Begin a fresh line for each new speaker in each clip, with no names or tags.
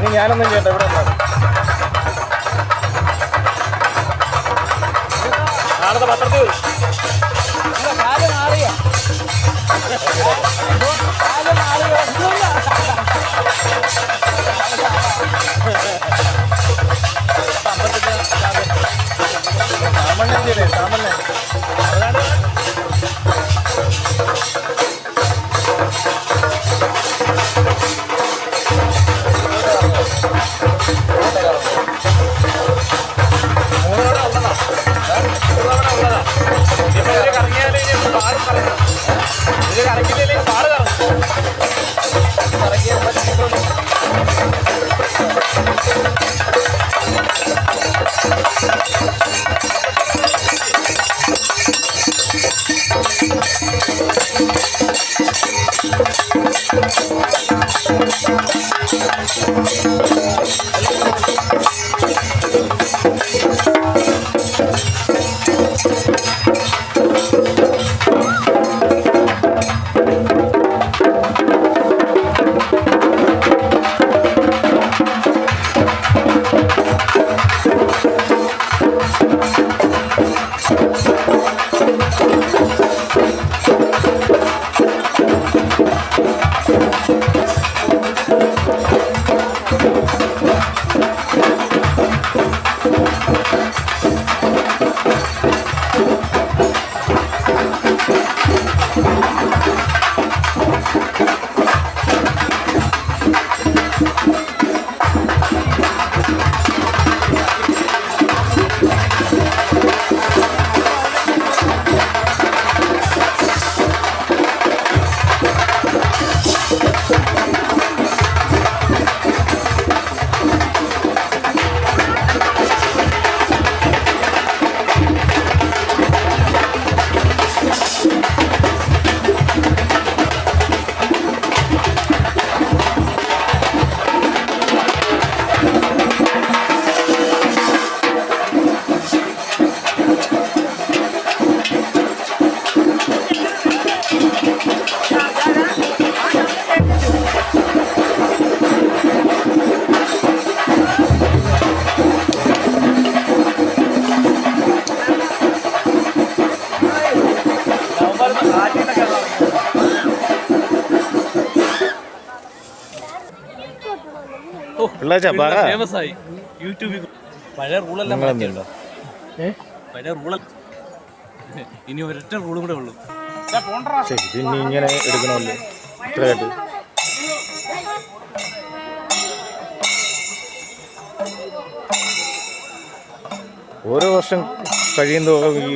ഇനി ഞാനൊന്നും ചെയ്യണ്ട ഇവിടെ മതി. നാളത്തെ പത്രത്തിൽ. വരും കാൽ Thank you.
ഫേമസ് ആയി. യൂട്യൂബിൽ പഴയ റൂളെല്ലാം മാറ്റിയുണ്ടോ പഴയ റൂള. ഇനി ഒരൊറ്റ റൂൾ കൂടെ ഉള്ളൂ.
പിന്നെ ഇങ്ങനെ എടുക്കണമല്ലോ. ഇത്രയായിട്ട് ഓരോ വർഷം കഴിയുന്തോറും ഈ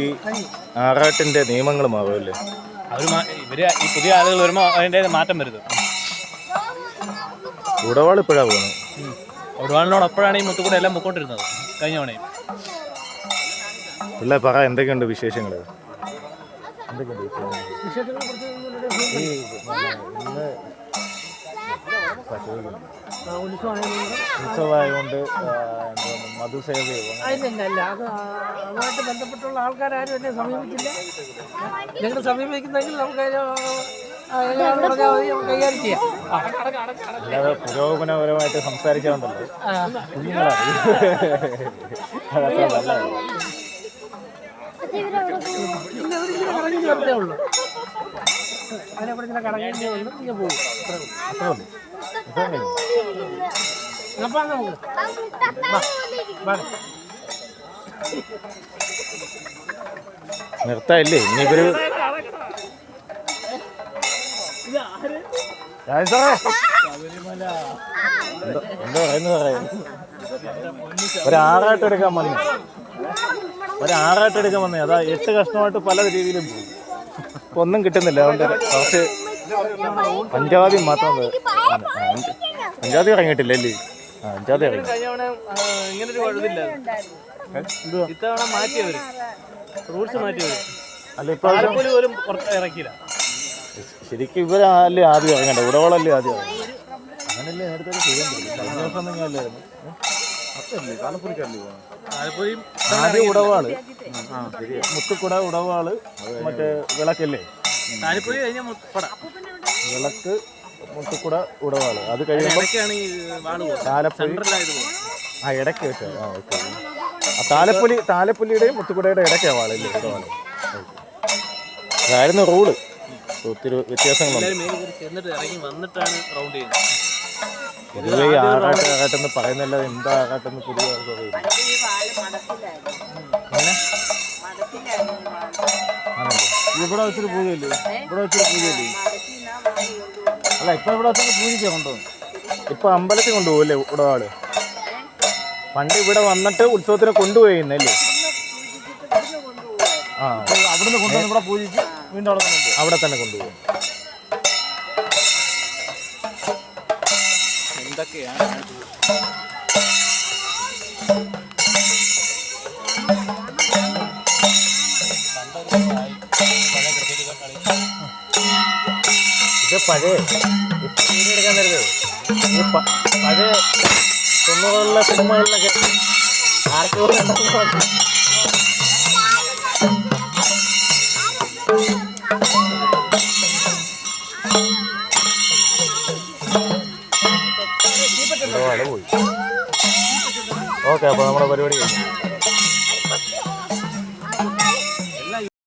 ആറാട്ടിന്റെ നിയമങ്ങൾ മാറുമല്ലേ?
അവർ ഇവർ ഈ പുതിയ ആളുകൾ വരുമ്പോൾ അതിന്റെ മാറ്റം വരുത്.
ഉടവാൾ ഇപ്പോഴാ പോകുന്നത്
ഒരുപാടിനോട് അപ്പോഴാണ് ഈ മുത്തുകൂടെ എല്ലാം പൊക്കോണ്ടിരുന്നത്. കഴിഞ്ഞ തവണയും.
പിള്ളേ പറ എന്തൊക്കെയുണ്ട് വിശേഷങ്ങൾ ഉത്സവമായതുകൊണ്ട് മധുസേവയോ
അത് അതുമായിട്ട് ബന്ധപ്പെട്ടുള്ള ആൾക്കാരും എന്നെ സമീപിച്ചില്ല. ഞങ്ങൾ സമീപിക്കുന്നെങ്കിൽ നമുക്ക്
അല്ലാതെ പുരോഗമനപരമായിട്ട് സംസാരിക്കാറുണ്ടല്ലോ.
ആ.
കുഞ്ഞുങ്ങളാണ്. അതൊക്കെ നല്ലതാണ്
ഇല്ല അവരിങ്ങനെ കറങ്ങി വരത്തേ ഉള്ളൂ. അതിനെ കൂടെ ഇങ്ങനെ കറങ്ങേണ്ടി വന്നു ഇങ്ങനെ പോകും അത്രേ ഉള്ളൂ.
അത്രേ ഉള്ളൂ. ഇത്രയും കഴിഞ്ഞു.
അപ്പൊ നമുക്ക് വാ.
നിർത്താനില്ലേ രാജൻ സാറേ എന്തോ എന്തോ പറയുന്നു പറയാം. ഒരു ആറാട്ട് എടുക്കാൻ വന്നു. ഒരു ആറാട്ട് എടുക്കാൻ വന്നേ. അതാ എട്ട് കഷ്ണമായിട്ട് പല രീതിയിലും പോയി. ഒന്നും കിട്ടുന്നില്ല അതുകൊണ്ട് കുറച്ച് പഞ്ചാതി മാത്രം പഞ്ചാതി ഇറങ്ങിയിട്ടില്ല അല്ലേ? ആ പഞ്ചാബി ഇറങ്ങി.
കുഴപ്പമില്ല ഇത്തവണ മാറ്റിയവര്. റൂൾസ് മാറ്റിയവര്.
അല്ല
ഇപ്പൊ ഇറക്കിയില്ല.
ശരിക്കും ഇവരല്ലേ ആദ്യം ഇറങ്ങണ്ട ഉടവളല്ലേ ആദ്യം. അങ്ങനല്ലേ നേരത്തെ.
ആലപ്പുഴയും
ആദ്യം ഉടവാൾ. മുത്തുക്കുട ഉടവാൾ മറ്റേ വിളക്കല്ലേ? വിളക്ക് മുത്തുക്കുട ഉടവാൾ. അത് കഴിയുമ്പോൾ താലപ്പൊലി ആ ഇടയ്ക്ക് വെച്ച് ആ ഓക്കെ. ആ താലപ്പൊലി താലപ്പൊലിയുടെയും മുത്തുക്കുടയുടെ ഇടയ്ക്കാണ് വാളല്ലേ ഉടവാൾ? അതായിരുന്നു റൂൾ. ഒത്തിരി വ്യത്യാസങ്ങളുണ്ട്.
വന്നിട്ടാണ് റൗണ്ട് ചെയ്യുന്നത്.
പൊതുവേ ഈ ആറാട്ട് ആറാട്ടെന്ന് പറയുന്നല്ലാതെ എന്താ
വാൾ
ആണല്ലോ? ഇവിടെ വെച്ചൊരു പൂജയില്ലേ? ഇവിടെ വെച്ചൊരു പൂജയില്ലേ? അല്ല ഇപ്പൊ ഇവിടെ വെച്ചൊരു പൂജയ്ക്ക് കൊണ്ടുപോകും ഇപ്പൊ അമ്പലത്തിൽ കൊണ്ടുപോകല്ലേ ആൾ? പണ്ട് ഇവിടെ വന്നിട്ട് ഉത്സവത്തിന് കൊണ്ടുപോയിരുന്നല്ലേ? ആ.
അവിടുന്ന് കൊണ്ടുവന്ന് ഇവിടെ പൂജിച്ച് വീണ്ടും അവിടെ
അവിടെ തന്നെ കൊണ്ടുപോകും.
എന്തൊക്കെയാണ്?
ഇത് പഴയ എടുക്കാൻ തരുന്നത് ഈ പഴയ തൊണ്ണൂറുകളിലെ സിനിമകളിലൊക്കെ ആർക്കും ഓക്കെ അപ്പോൾ നമ്മുടെ പരിപാടി കഴിഞ്ഞു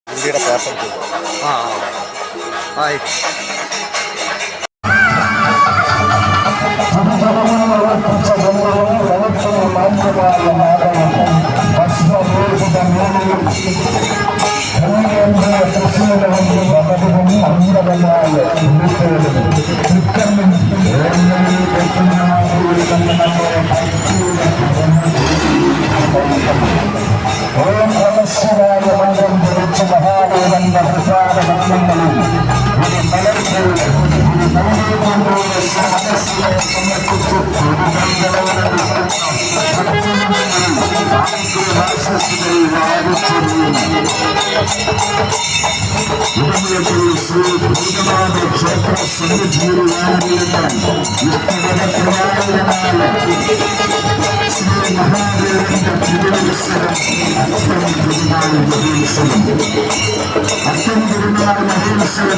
ഇന്ത്യയുടെ പേപ്പർ
ആ ആയി
ഓം നമശിവായ மகாதேவன் பிரசார மன்னங்களும் ஒரு மலர் ஒரு மலர்